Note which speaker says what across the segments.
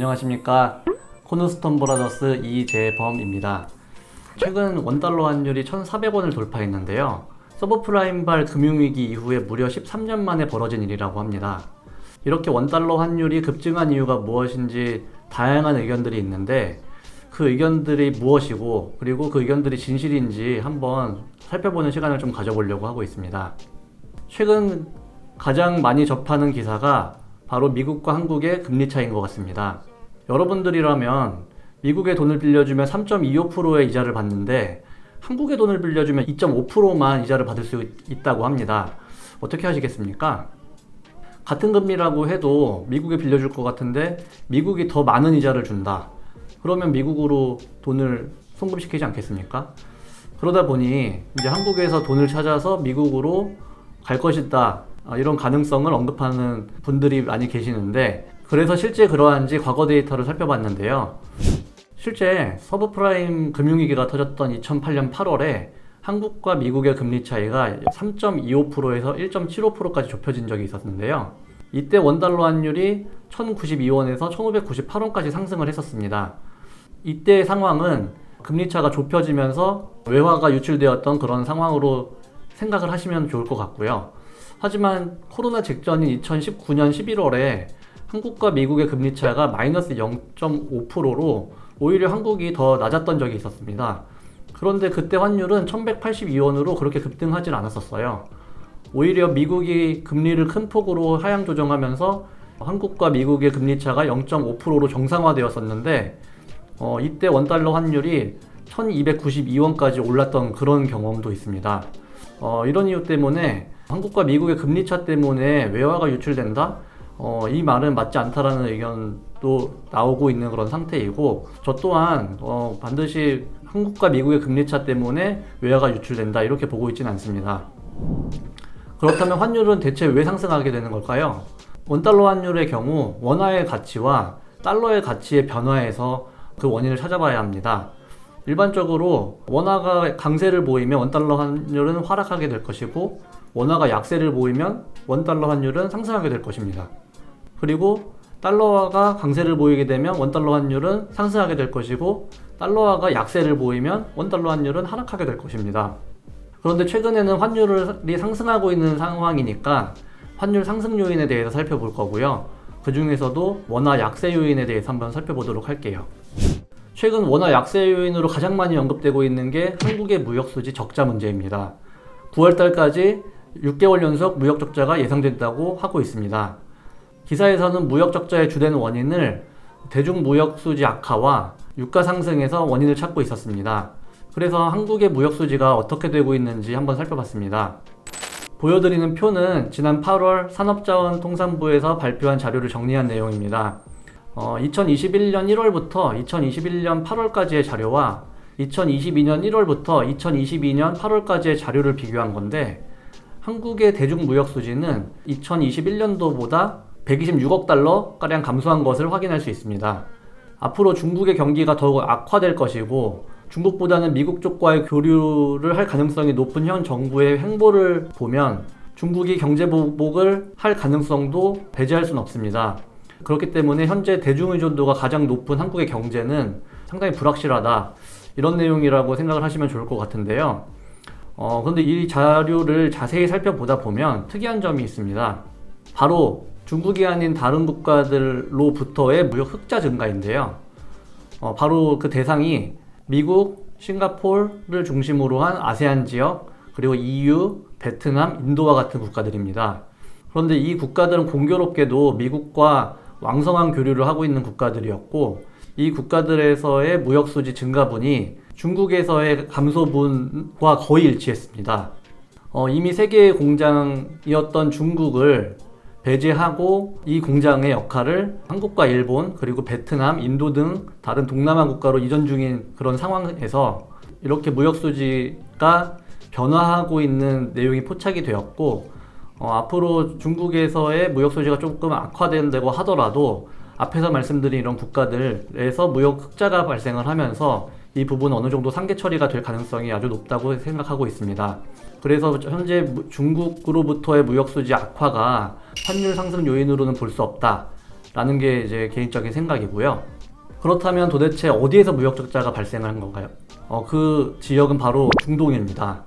Speaker 1: 안녕하십니까 코너스톤 브라더스 이재범입니다. 최근 원달러 환율이 1,400원을 돌파했는데요. 서브프라임발 금융위기 이후에 무려 13년 만에 벌어진 일이라고 합니다. 이렇게 원달러 환율이 급증한 이유가 무엇인지 다양한 의견들이 있는데 그 의견들이 무엇이고 그리고 그 의견들이 진실인지 한번 살펴보는 시간을 좀 가져보려고 하고 있습니다. 최근 가장 많이 접하는 기사가 바로 미국과 한국의 금리 차이인 것 같습니다. 여러분들이라면 미국의 돈을 빌려주면 3.25%의 이자를 받는데 한국의 돈을 빌려주면 2.5%만 이자를 받을 수 있다고 합니다. 어떻게 하시겠습니까? 같은 금리라고 해도 미국에 빌려줄 것 같은데 미국이 더 많은 이자를 준다. 그러면 미국으로 돈을 송금시키지 않겠습니까? 그러다 보니 이제 한국에서 돈을 찾아서 미국으로 갈 것이다. 아, 이런 가능성을 언급하는 분들이 많이 계시는데 그래서 실제 그러한지 과거 데이터를 살펴봤는데요. 실제 서브프라임 금융위기가 터졌던 2008년 8월에 한국과 미국의 금리 차이가 3.25%에서 1.75%까지 좁혀진 적이 있었는데요. 이때 원달러 환율이 1,092원에서 1,598원까지 상승을 했었습니다. 이때 상황은 금리 차가 좁혀지면서 외화가 유출되었던 그런 상황으로 생각을 하시면 좋을 것 같고요. 하지만 코로나 직전인 2019년 11월에 한국과 미국의 금리 차가 마이너스 0.5%로 오히려 한국이 더 낮았던 적이 있었습니다. 그런데 그때 환율은 1182원으로 그렇게 급등하진 않았었어요. 오히려 미국이 금리를 큰 폭으로 하향 조정하면서 한국과 미국의 금리 차가 0.5%로 정상화되었었는데 어, 이때 원달러 환율이 1292원까지 올랐던 그런 경험도 있습니다. 어, 이런 이유 때문에 한국과 미국의 금리 차 때문에 외화가 유출된다? 어, 이 말은 맞지 않다라는 의견도 나오고 있는 그런 상태이고 저 또한 어, 반드시 한국과 미국의 금리 차 때문에 외화가 유출된다 이렇게 보고 있지는 않습니다. 그렇다면 환율은 대체 왜 상승하게 되는 걸까요? 원달러 환율의 경우 원화의 가치와 달러의 가치의 변화에서 그 원인을 찾아봐야 합니다. 일반적으로 원화가 강세를 보이면 원달러 환율은 하락하게 될 것이고 원화가 약세를 보이면 원달러 환율은 상승하게 될 것입니다. 그리고 달러화가 강세를 보이게 되면 원달러 환율은 상승하게 될 것이고 달러화가 약세를 보이면 원달러 환율은 하락하게 될 것입니다. 그런데 최근에는 환율이 상승하고 있는 상황이니까 환율 상승 요인에 대해서 살펴볼 거고요. 그 중에서도 원화 약세 요인에 대해서 한번 살펴보도록 할게요. 최근 원화 약세 요인으로 가장 많이 언급되고 있는 게 한국의 무역 수지 적자 문제입니다. 9월 달까지 6개월 연속 무역 적자가 예상된다고 하고 있습니다. 기사에서는 무역 적자의 주된 원인을 대중 무역 수지 악화와 유가 상승에서 원인을 찾고 있었습니다. 그래서 한국의 무역 수지가 어떻게 되고 있는지 한번 살펴봤습니다. 보여드리는 표는 지난 8월 산업자원통상부에서 발표한 자료를 정리한 내용입니다. 어, 2021년 1월부터 2021년 8월까지의 자료와 2022년 1월부터 2022년 8월까지의 자료를 비교한 건데 한국의 대중무역 수지는 2021년도보다 126억 달러 가량 감소한 것을 확인할 수 있습니다. 앞으로 중국의 경기가 더욱 악화될 것이고 중국보다는 미국 쪽과의 교류를 할 가능성이 높은 현 정부의 행보를 보면 중국이 경제 보복을 할 가능성도 배제할 수는 없습니다. 그렇기 때문에 현재 대중 의존도가 가장 높은 한국의 경제는 상당히 불확실하다. 이런 내용이라고 생각을 하시면 좋을 것 같은데요. 어, 근데 이 자료를 자세히 살펴보다 보면 특이한 점이 있습니다. 바로 중국이 아닌 다른 국가들로부터의 무역 흑자 증가인데요. 어, 바로 그 대상이 미국, 싱가포르를 중심으로 한 아세안 지역, 그리고 EU, 베트남, 인도와 같은 국가들입니다. 그런데 이 국가들은 공교롭게도 미국과 왕성한 교류를 하고 있는 국가들이었고, 이 국가들에서의 무역 수지 증가분이 중국에서의 감소분과 거의 일치했습니다. 어, 이미 세계의 공장이었던 중국을 배제하고 이 공장의 역할을 한국과 일본 그리고 베트남, 인도 등 다른 동남아 국가로 이전 중인 그런 상황에서 이렇게 무역 수지가 변화하고 있는 내용이 포착이 되었고 어, 앞으로 중국에서의 무역 수지가 조금 악화된다고 하더라도 앞에서 말씀드린 이런 국가들에서 무역 흑자가 발생을 하면서 이 부분 어느 정도 상계 처리가 될 가능성이 아주 높다고 생각하고 있습니다. 그래서 현재 무- 중국으로부터의 무역 수지 악화가 환율 상승 요인으로는 볼 수 없다. 라는 게 이제 개인적인 생각이고요. 그렇다면 도대체 어디에서 무역 적자가 발생한 건가요? 어, 그 지역은 바로 중동입니다.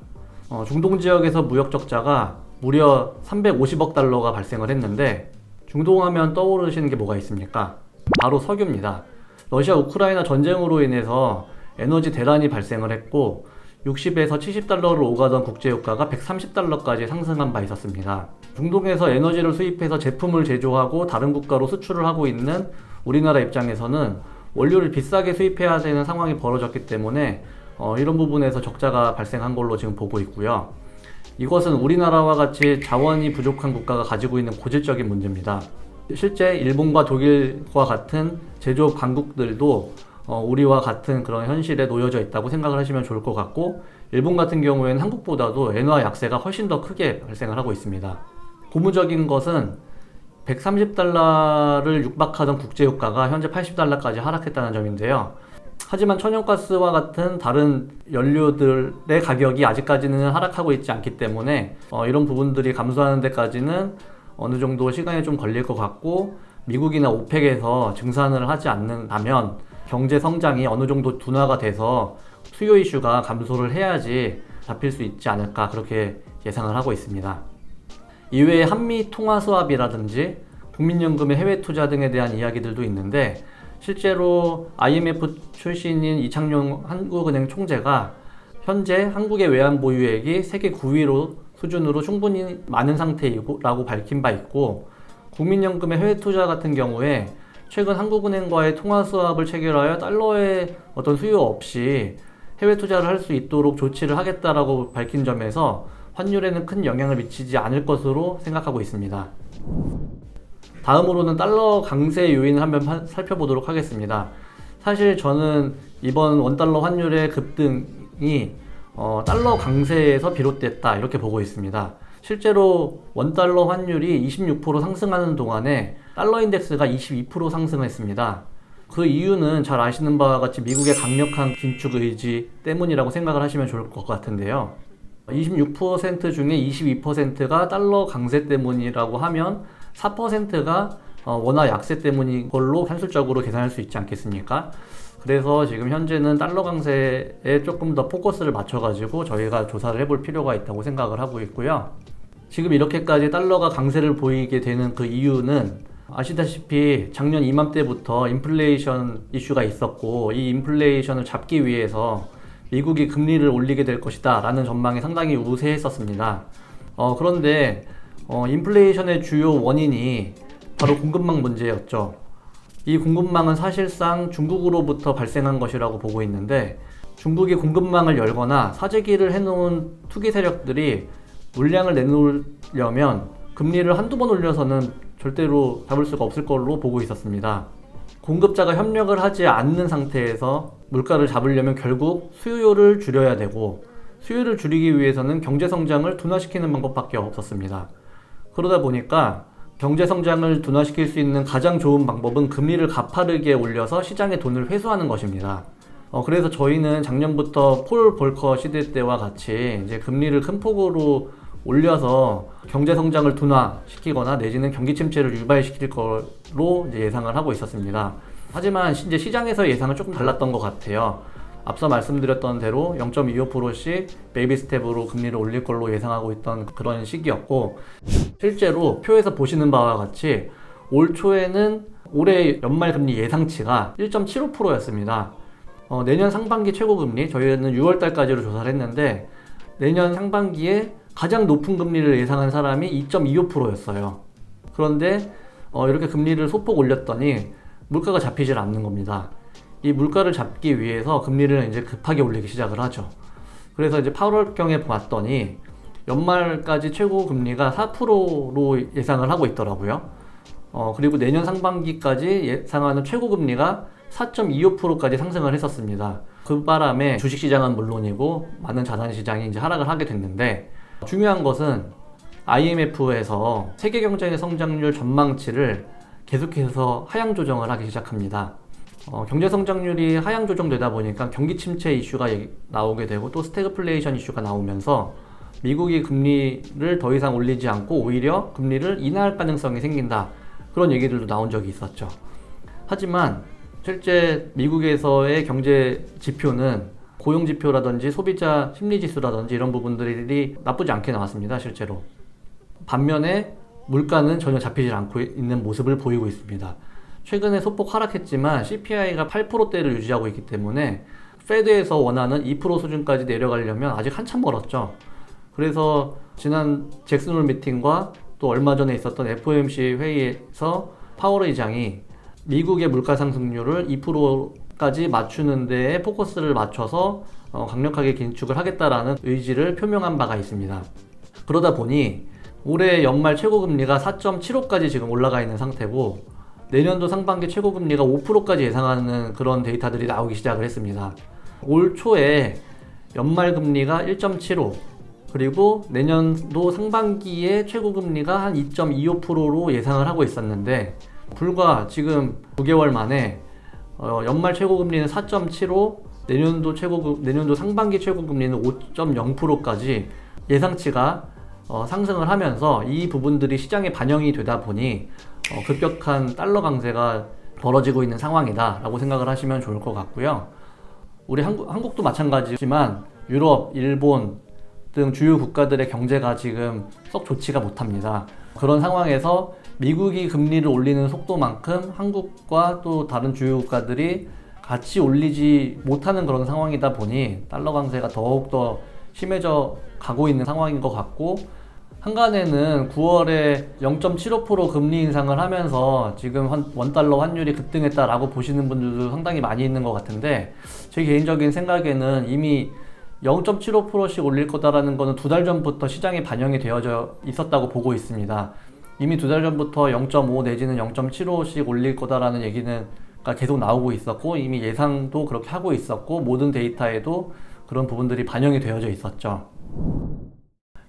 Speaker 1: 어, 중동 지역에서 무역 적자가 무려 350억 달러가 발생을 했는데 중동하면 떠오르시는 게 뭐가 있습니까? 바로 석유입니다. 러시아 우크라이나 전쟁으로 인해서 에너지 대란이 발생을 했고 60에서 70달러를 오가던 국제유가가 130달러까지 상승한 바 있었습니다. 중동에서 에너지를 수입해서 제품을 제조하고 다른 국가로 수출을 하고 있는 우리나라 입장에서는 원료를 비싸게 수입해야 되는 상황이 벌어졌기 때문에 어, 이런 부분에서 적자가 발생한 걸로 지금 보고 있고요. 이것은 우리나라와 같이 자원이 부족한 국가가 가지고 있는 고질적인 문제입니다. 실제 일본과 독일과 같은 제조업 강국들도 어, 우리와 같은 그런 현실에 놓여져 있다고 생각을 하시면 좋을 것 같고 일본 같은 경우에는 한국보다도 엔화 약세가 훨씬 더 크게 발생을 하고 있습니다. 고무적인 것은 130달러를 육박하던 국제유가가 현재 80달러까지 하락했다는 점인데요. 하지만 천연가스와 같은 다른 연료들의 가격이 아직까지는 하락하고 있지 않기 때문에 어, 이런 부분들이 감소하는 데까지는 어느 정도 시간이 좀 걸릴 것 같고 미국이나 오펙에서 증산을 하지 않는다면 경제 성장이 어느 정도 둔화가 돼서 수요 이슈가 감소를 해야지 잡힐 수 있지 않을까 그렇게 예상을 하고 있습니다. 이외에 한미 통화 수합이라든지 국민연금의 해외 투자 등에 대한 이야기들도 있는데 실제로 IMF 출신인 이창용 한국은행 총재가 현재 한국의 외환 보유액이 세계 9위로 수준으로 충분히 많은 상태이라고 밝힌 바 있고 국민연금의 해외 투자 같은 경우에 최근 한국은행과의 통화 수합을 체결하여 달러의 어떤 수요 없이 해외 투자를 할 수 있도록 조치를 하겠다라고 밝힌 점에서 환율에는 큰 영향을 미치지 않을 것으로 생각하고 있습니다. 다음으로는 달러 강세 요인을 한번 살펴보도록 하겠습니다. 사실 저는 이번 원달러 환율의 급등이 어, 달러 강세에서 비롯됐다 이렇게 보고 있습니다. 실제로 원달러 환율이 26% 상승하는 동안에 달러 인덱스가 22% 상승했습니다. 그 이유는 잘 아시는 바와 같이 미국의 강력한 긴축 의지 때문이라고 생각을 하시면 좋을 것 같은데요. 26% 중에 22%가 달러 강세 때문이라고 하면 4%가 어, 원화 약세 때문인 걸로 산술적으로 계산할 수 있지 않겠습니까? 그래서 지금 현재는 달러 강세에 조금 더 포커스를 맞춰가지고 저희가 조사를 해볼 필요가 있다고 생각을 하고 있고요. 지금 이렇게까지 달러가 강세를 보이게 되는 그 이유는 아시다시피 작년 이맘때부터 인플레이션 이슈가 있었고 이 인플레이션을 잡기 위해서 미국이 금리를 올리게 될 것이다 라는 전망이 상당히 우세했었습니다. 어, 그런데 어, 인플레이션의 주요 원인이 바로 공급망 문제였죠. 이 공급망은 사실상 중국으로부터 발생한 것이라고 보고 있는데 중국이 공급망을 열거나 사재기를 해놓은 투기 세력들이 물량을 내놓으려면 금리를 한두 번 올려서는 절대로 잡을 수가 없을 걸로 보고 있었습니다. 공급자가 협력을 하지 않는 상태에서 물가를 잡으려면 결국 수요를 줄여야 되고 수요를 줄이기 위해서는 경제 성장을 둔화시키는 방법밖에 없었습니다. 그러다 보니까 경제 성장을 둔화시킬 수 있는 가장 좋은 방법은 금리를 가파르게 올려서 시장의 돈을 회수하는 것입니다. 어, 그래서 저희는 작년부터 폴 볼커 시대 때와 같이 이제 금리를 큰 폭으로 올려서 경제 성장을 둔화시키거나 내지는 경기 침체를 유발시킬 거로 예상을 하고 있었습니다. 하지만 이제 시장에서 예상은 조금 달랐던 것 같아요. 앞서 말씀드렸던 대로 0.25%씩 베이비 스텝으로 금리를 올릴 걸로 예상하고 있던 그런 시기였고 실제로 표에서 보시는 바와 같이 올 초에는 올해 연말 금리 예상치가 1.75%였습니다. 어, 내년 상반기 최고 금리 저희는 6월 달까지로 조사를 했는데 내년 상반기에 가장 높은 금리를 예상한 사람이 2.25%였어요. 그런데 어, 이렇게 금리를 소폭 올렸더니 물가가 잡히질 않는 겁니다. 이 물가를 잡기 위해서 금리를 이제 급하게 올리기 시작을 하죠. 그래서 이제 8월경에 봤더니 연말까지 최고 금리가 4%로 예상을 하고 있더라고요. 어, 그리고 내년 상반기까지 예상하는 최고 금리가 4.25%까지 상승을 했었습니다. 그 바람에 주식시장은 물론이고 많은 자산시장이 이제 하락을 하게 됐는데 중요한 것은 IMF에서 세계 경제의 성장률 전망치를 계속해서 하향 조정을 하기 시작합니다. 어, 경제 성장률이 하향 조정되다 보니까 경기 침체 이슈가 나오게 되고 또 스태그플레이션 이슈가 나오면서 미국이 금리를 더 이상 올리지 않고 오히려 금리를 인하할 가능성이 생긴다. 그런 얘기들도 나온 적이 있었죠. 하지만 실제 미국에서의 경제 지표는 고용 지표라든지 소비자 심리 지수라든지 이런 부분들이 나쁘지 않게 나왔습니다. 실제로. 반면에 물가는 전혀 잡히질 않고 있는 모습을 보이고 있습니다. 최근에 소폭 하락했지만 CPI가 8%대를 유지하고 있기 때문에 페드에서 원하는 2% 수준까지 내려가려면 아직 한참 멀었죠. 그래서 지난 잭슨홀 미팅과 또 얼마 전에 있었던 FOMC 회의에서 파월 의장이 미국의 물가 상승률을 2% 까지 맞추는 데에 포커스를 맞춰서 어, 강력하게 긴축을 하겠다라는 의지를 표명한 바가 있습니다. 그러다 보니 올해 연말 최고금리가 4.75까지 지금 올라가 있는 상태고 내년도 상반기 최고금리가 5%까지 예상하는 그런 데이터들이 나오기 시작을 했습니다. 올 초에 연말 금리가 1.75 그리고 내년도 상반기에 최고금리가 한 2.25%로 예상을 하고 있었는데 불과 지금 9개월 만에 어, 연말 최고금리는 4.75 내년도 최고 내년도 상반기 최고금리는 5.0%까지 예상치가 어, 상승을 하면서 이 부분들이 시장에 반영이 되다 보니 어, 급격한 달러 강세가 벌어지고 있는 상황이다라고 생각을 하시면 좋을 것 같고요. 우리 한국, 한국도 마찬가지지만 유럽, 일본 등 주요 국가들의 경제가 지금 썩 좋지가 못합니다. 그런 상황에서 미국이 금리를 올리는 속도만큼 한국과 또 다른 주요 국가들이 같이 올리지 못하는 그런 상황이다 보니 달러 강세가 더욱더 심해져 가고 있는 상황인 것 같고 한간에는 9월에 0.75% 금리 인상을 하면서 지금 한- 원달러 환율이 급등했다라고 보시는 분들도 상당히 많이 있는 것 같은데 제 개인적인 생각에는 이미 0.75%씩 올릴 거다라는 거는 두 달 전부터 시장에 반영이 되어져 있었다고 보고 있습니다. 이미 두 달 전부터 0.5 내지는 0.75씩 올릴 거다라는 얘기는 가 계속 나오고 있었고 이미 예상도 그렇게 하고 있었고 모든 데이터에도 그런 부분들이 반영이 되어져 있었죠.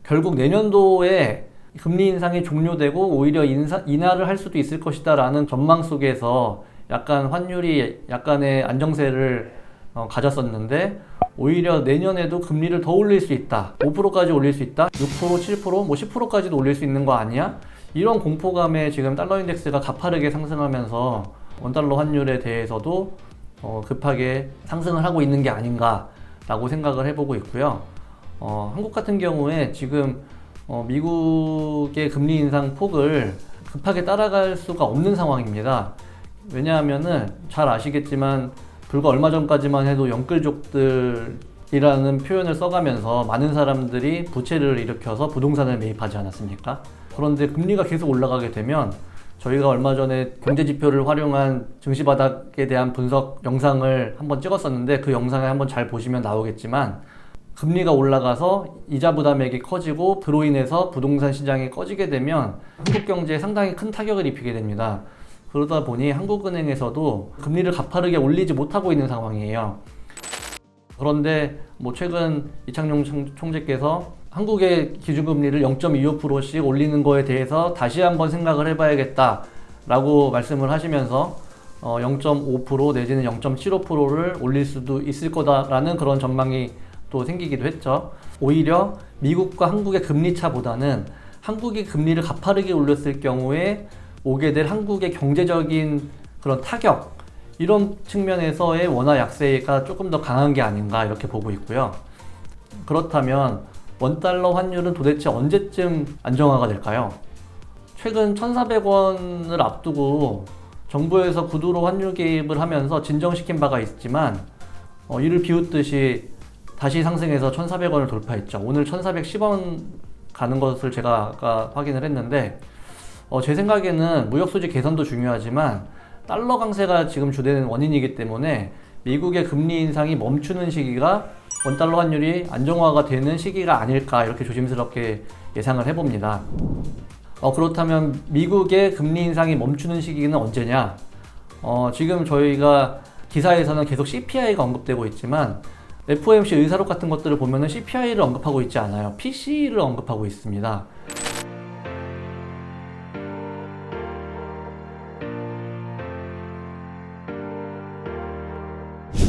Speaker 1: 결국 내년도에 금리 인상이 종료되고 오히려 인사, 인하를 할 수도 있을 것이다라는 전망 속에서 약간 환율이 약간의 안정세를 어, 가졌었는데 오히려 내년에도 금리를 더 올릴 수 있다. 5%까지 올릴 수 있다. 6%, 7%, 뭐 10%까지도 올릴 수 있는 거 아니야? 이런 공포감에 지금 달러 인덱스가 가파르게 상승하면서 원달러 환율에 대해서도 어, 급하게 상승을 하고 있는 게 아닌가라고 생각을 해보고 있고요. 어, 한국 같은 경우에 지금 어, 미국의 금리 인상 폭을 급하게 따라갈 수가 없는 상황입니다. 왜냐하면은 잘 아시겠지만 불과 얼마 전까지만 해도 영끌족들 이라는 표현을 써가면서 많은 사람들이 부채를 일으켜서 부동산을 매입하지 않았습니까? 그런데 금리가 계속 올라가게 되면 저희가 얼마 전에 경제 지표를 활용한 증시 바닥에 대한 분석 영상을 한번 찍었었는데 그 영상을 한번 잘 보시면 나오겠지만 금리가 올라가서 이자 부담액이 커지고 그로 인해서 부동산 시장이 꺼지게 되면 한국 경제에 상당히 큰 타격을 입히게 됩니다. 그러다 보니 한국은행에서도 금리를 가파르게 올리지 못하고 있는 상황이에요. 그런데 뭐 최근 이창용 총- 총재께서 한국의 기준금리를 0.25%씩 올리는 거에 대해서 다시 한번 생각을 해봐야겠다라고 말씀을 하시면서 어, 0.5% 내지는 0.75%를 올릴 수도 있을 거다라는 그런 전망이 또 생기기도 했죠. 오히려 미국과 한국의 금리 차보다는 한국이 금리를 가파르게 올렸을 경우에 오게 될 한국의 경제적인 그런 타격 이런 측면에서의 원화 약세가 조금 더 강한 게 아닌가 이렇게 보고 있고요. 그렇다면 원달러 환율은 도대체 언제쯤 안정화가 될까요? 최근 1,400원을 앞두고 정부에서 구두로 환율 개입을 하면서 진정시킨 바가 있지만 어, 이를 비웃듯이 다시 상승해서 1,400원을 돌파했죠. 오늘 1,410원 가는 것을 제가 아까 확인을 했는데 어, 제 생각에는 무역 수지 개선도 중요하지만 달러 강세가 지금 주된 원인이기 때문에 미국의 금리 인상이 멈추는 시기가 원달러 환율이 안정화가 되는 시기가 아닐까 이렇게 조심스럽게 예상을 해봅니다. 어, 그렇다면 미국의 금리 인상이 멈추는 시기는 언제냐? 어, 지금 저희가 기사에서는 계속 CPI가 언급되고 있지만 FOMC 의사록 같은 것들을 보면은 CPI를 언급하고 있지 않아요. PC를 언급하고 있습니다.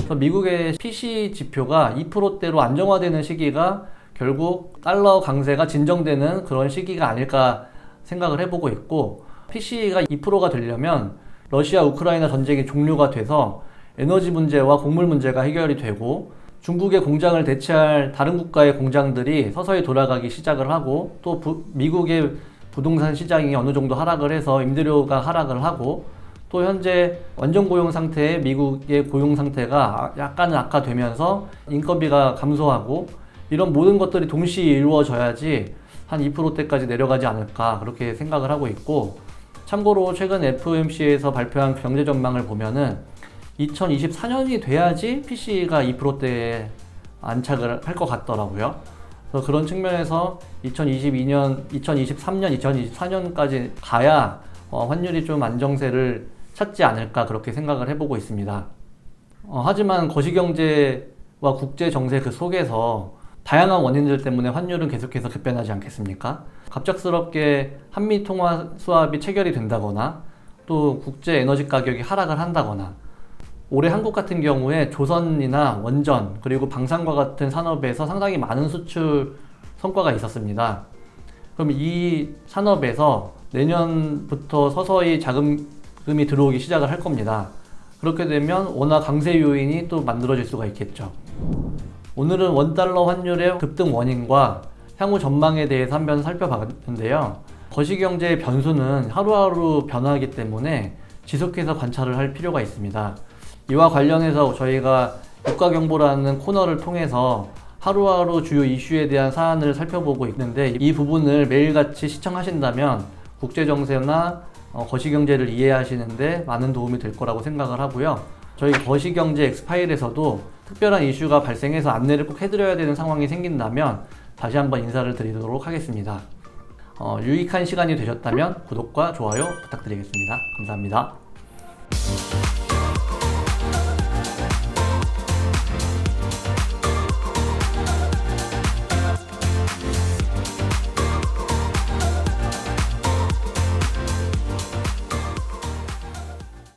Speaker 1: 그래서 미국의 PC 지표가 2%대로 안정화되는 시기가 결국 달러 강세가 진정되는 그런 시기가 아닐까 생각을 해보고 있고 PC가 2%가 되려면 러시아 우크라이나 전쟁이 종료가 돼서 에너지 문제와 곡물 문제가 해결이 되고 중국의 공장을 대체할 다른 국가의 공장들이 서서히 돌아가기 시작을 하고 또 부- 미국의 부동산 시장이 어느 정도 하락을 해서 임대료가 하락을 하고 또 현재 완전 고용 상태의 미국의 고용 상태가 약간은 악화되면서 인건비가 감소하고 이런 모든 것들이 동시에 이루어져야지 한 2%대까지 내려가지 않을까 그렇게 생각을 하고 있고 참고로 최근 FOMC에서 발표한 경제 전망을 보면은 2024년이 돼야지 PC가 2%대에 안착을 할 것 같더라고요. 그래서 그런 측면에서 2022년, 2023년, 2024년까지 가야 어, 환율이 좀 안정세를 찾지 않을까 그렇게 생각을 해보고 있습니다. 어, 하지만 거시경제와 국제 정세 그 속에서 다양한 원인들 때문에 환율은 계속해서 급변하지 않겠습니까? 갑작스럽게 한미 통화 수합이 체결이 된다거나 또 국제 에너지 가격이 하락을 한다거나 올해 한국 같은 경우에 조선이나 원전 그리고 방산과 같은 산업에서 상당히 많은 수출 성과가 있었습니다. 그럼 이 산업에서 내년부터 서서히 자금 이 들어오기 시작을 할 겁니다. 그렇게 되면 원화 강세 요인이 또 만들어질 수가 있겠죠. 오늘은 원달러 환율의 급등 원인과 향후 전망에 대해서 한번 살펴봤는데요. 거시경제의 변수는 하루하루 변화하기 때문에 지속해서 관찰을 할 필요가 있습니다. 이와 관련해서 저희가 국가경보라는 코너를 통해서 하루하루 주요 이슈에 대한 사안을 살펴보고 있는데 이 부분을 매일같이 시청하신다면 국제정세나 어, 거시경제를 이해하시는데 많은 도움이 될 거라고 생각을 하고요. 저희 거시경제 엑스파일에서도 특별한 이슈가 발생해서 안내를 꼭 해드려야 되는 상황이 생긴다면 다시 한번 인사를 드리도록 하겠습니다. 어, 유익한 시간이 되셨다면 구독과 좋아요 부탁드리겠습니다. 감사합니다.